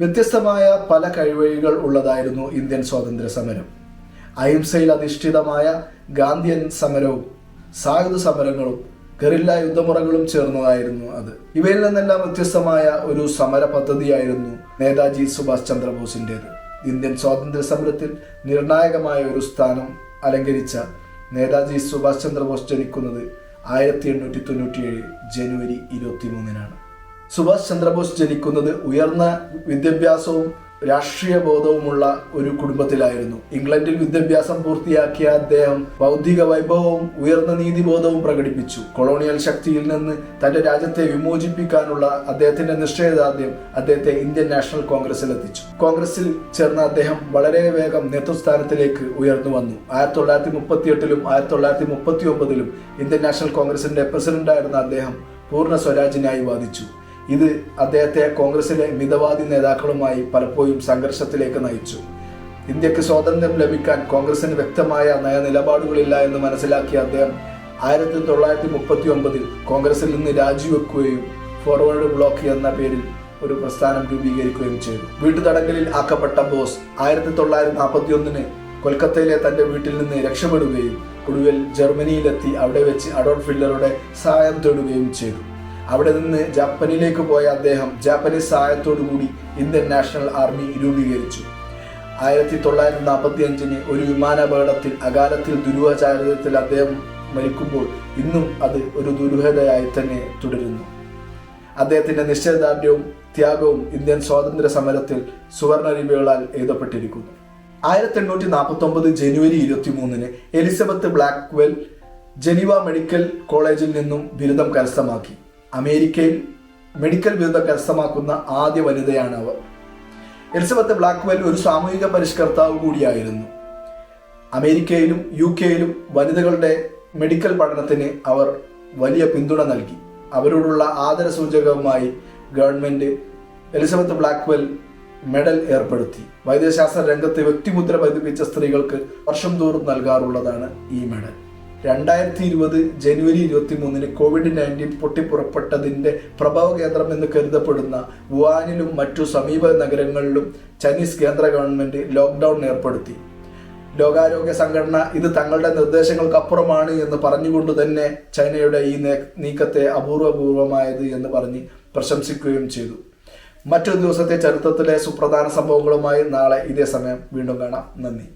വ്യത്യസ്തമായ പല കഴിവഴികൾ ഉള്ളതായിരുന്നു ഇന്ത്യൻ സ്വാതന്ത്ര്യ സമരം അഹിംസയിൽ അധിഷ്ഠിതമായ ഗാന്ധിയൻ സമരവും സായുധ സമരങ്ങളും ഗറില്ല യുദ്ധമുറകളും ചേർന്നതായിരുന്നു അത്. ഇവയിൽ നിന്നെല്ലാം വ്യത്യസ്തമായ ഒരു സമര പദ്ധതിയായിരുന്നു നേതാജി സുഭാഷ് ചന്ദ്രബോസിന്റെത് ഇന്ത്യൻ സ്വാതന്ത്ര്യ സമരത്തിൽ നിർണായകമായ ഒരു സ്ഥാനം അലങ്കരിച്ച നേതാജി സുഭാഷ് ചന്ദ്രബോസ് ജനിക്കുന്നത് ആയിരത്തി എണ്ണൂറ്റി തൊണ്ണൂറ്റിയേഴ് ജനുവരി ഇരുപത്തി മൂന്നിനാണ് സുഭാഷ് ചന്ദ്രബോസ് ജനിക്കുന്നത് ഉയർന്ന വിദ്യാഭ്യാസവും രാഷ്ട്രീയ ബോധവുമുള്ള ഒരു കുടുംബത്തിലായിരുന്നു. ഇംഗ്ലണ്ടിൽ വിദ്യാഭ്യാസം പൂർത്തിയാക്കിയ അദ്ദേഹം ബൗദ്ധിക വൈഭവവും ഉയർന്ന നീതിബോധവും പ്രകടിപ്പിച്ചു. കൊളോണിയൽ ശക്തിയിൽ നിന്ന് തന്റെ രാജ്യത്തെ വിമോചിപ്പിക്കാനുള്ള അദ്ദേഹത്തിന്റെ നിശ്ചയദാർഢ്യം അദ്ദേഹത്തെ ഇന്ത്യൻ നാഷണൽ കോൺഗ്രസിൽ എത്തിച്ചു. കോൺഗ്രസിൽ ചേർന്ന അദ്ദേഹം വളരെ വേഗം നേതൃസ്ഥാനത്തിലേക്ക് ഉയർന്നു വന്നു. ആയിരത്തി തൊള്ളായിരത്തി മുപ്പത്തി എട്ടിലും ആയിരത്തി തൊള്ളായിരത്തി മുപ്പത്തി ഒമ്പതിലും ഇന്ത്യൻ നാഷണൽ കോൺഗ്രസിന്റെ പ്രസിഡന്റായിരുന്ന അദ്ദേഹം പൂർണ സ്വരാജിനായി വാദിച്ചു. ഇത് അദ്ദേഹത്തെ കോൺഗ്രസിലെ മിതവാദി നേതാക്കളുമായി പലപ്പോഴും സംഘർഷത്തിലേക്ക് നയിച്ചു. ഇന്ത്യയ്ക്ക് സ്വാതന്ത്ര്യം ലഭിക്കാൻ കോൺഗ്രസിന് വ്യക്തമായ നയനിലപാടുകളില്ല എന്ന് മനസ്സിലാക്കിയ അദ്ദേഹം ആയിരത്തി തൊള്ളായിരത്തി മുപ്പത്തി ഒമ്പതിൽ കോൺഗ്രസിൽ നിന്ന് രാജിവെക്കുകയും ഫോർവേഡ് ബ്ലോക്ക് എന്ന പേരിൽ ഒരു പ്രസ്ഥാനം രൂപീകരിക്കുകയും ചെയ്തു. വീട്ടുതടങ്കലിൽ ആക്കപ്പെട്ട ബോസ് ആയിരത്തി തൊള്ളായിരത്തി നാൽപ്പത്തി ഒന്നിന് കൊൽക്കത്തയിലെ തന്റെ വീട്ടിൽ നിന്ന് രക്ഷപ്പെടുകയും ഒടുവിൽ ജർമ്മനിയിലെത്തി അവിടെ വെച്ച് അഡോൾഫ് ഹിറ്റ്ലറുടെ സഹായം തേടുകയും ചെയ്തു. അവിടെ നിന്ന് ജപ്പാനിലേക്ക് പോയ അദ്ദേഹം ജാപ്പനീസ് സഹായത്തോടുകൂടി ഇന്ത്യൻ നാഷണൽ ആർമി രൂപീകരിച്ചു. ആയിരത്തി തൊള്ളായിരത്തി നാൽപ്പത്തി അഞ്ചിന് ഒരു വിമാനാപകടത്തിൽ അകാലത്തിൽ ദുരൂഹചാരിതത്തിൽ അദ്ദേഹം മരിക്കുമ്പോൾ ഇന്നും അത് ഒരു ദുരൂഹതയായി തന്നെ തുടരുന്നു. അദ്ദേഹത്തിന്റെ നിശ്ചയദാർഢ്യവും ത്യാഗവും ഇന്ത്യൻ സ്വാതന്ത്ര്യ സമരത്തിൽ സുവർണ ലിപികളാൽ എഴുതപ്പെട്ടിരിക്കുന്നു. ആയിരത്തി എണ്ണൂറ്റി നാൽപ്പത്തി ഒമ്പത് ജനുവരി ഇരുപത്തി മൂന്നിന് എലിസബത്ത് ബ്ലാക്ക്വെൽ ജനീവ മെഡിക്കൽ കോളേജിൽ നിന്നും ബിരുദം കരസ്ഥമാക്കി. അമേരിക്കയിൽ മെഡിക്കൽ ബിരുദം കരസ്ഥമാക്കുന്ന ആദ്യ വനിതയാണ് അവർ. എലിസബത്ത് ബ്ലാക്ക്വെൽ ഒരു സാമൂഹിക പരിഷ്കർത്താവ് കൂടിയായിരുന്നു. അമേരിക്കയിലും യു കെയിലും വനിതകളുടെ മെഡിക്കൽ പഠനത്തിന് അവർ വലിയ പിന്തുണ നൽകി. അവരോടുള്ള ആദരസൂചകവുമായി ഗവൺമെന്റ് എലിസബത്ത് ബ്ലാക്ക്വെൽ മെഡൽ ഏർപ്പെടുത്തി. വൈദ്യശാസ്ത്ര രംഗത്ത് വ്യക്തിമുദ്ര പതിപ്പിച്ച സ്ത്രീകൾക്ക് വർഷം തോറും നൽകാറുള്ളതാണ് ഈ മെഡൽ. രണ്ടായിരത്തി ഇരുപത് ജനുവരി ഇരുപത്തി മൂന്നിന് കോവിഡ് നയന്റീൻ പൊട്ടിപ്പുറപ്പെട്ടതിന്റെ പ്രഭവ കേന്ദ്രം എന്ന് കരുതപ്പെടുന്ന വുഹാനിലും മറ്റു സമീപ നഗരങ്ങളിലും ചൈനീസ് കേന്ദ്ര ഗവൺമെന്റ് ലോക്ക്ഡൗൺ ഏർപ്പെടുത്തി. ലോകാരോഗ്യ സംഘടന ഇത് തങ്ങളുടെ നിർദ്ദേശങ്ങൾക്കപ്പുറമാണ് എന്ന് പറഞ്ഞുകൊണ്ട് തന്നെ ചൈനയുടെ ഈ നീക്കത്തെ അപൂർവപൂർവമായത് എന്ന് പറഞ്ഞ് പ്രശംസിക്കുകയും ചെയ്തു. മറ്റൊരു ദിവസത്തെ ചരിത്രത്തിലെ സുപ്രധാന സംഭവങ്ങളുമായി നാളെ ഇതേ സമയം വീണ്ടും കാണാം. നന്ദി.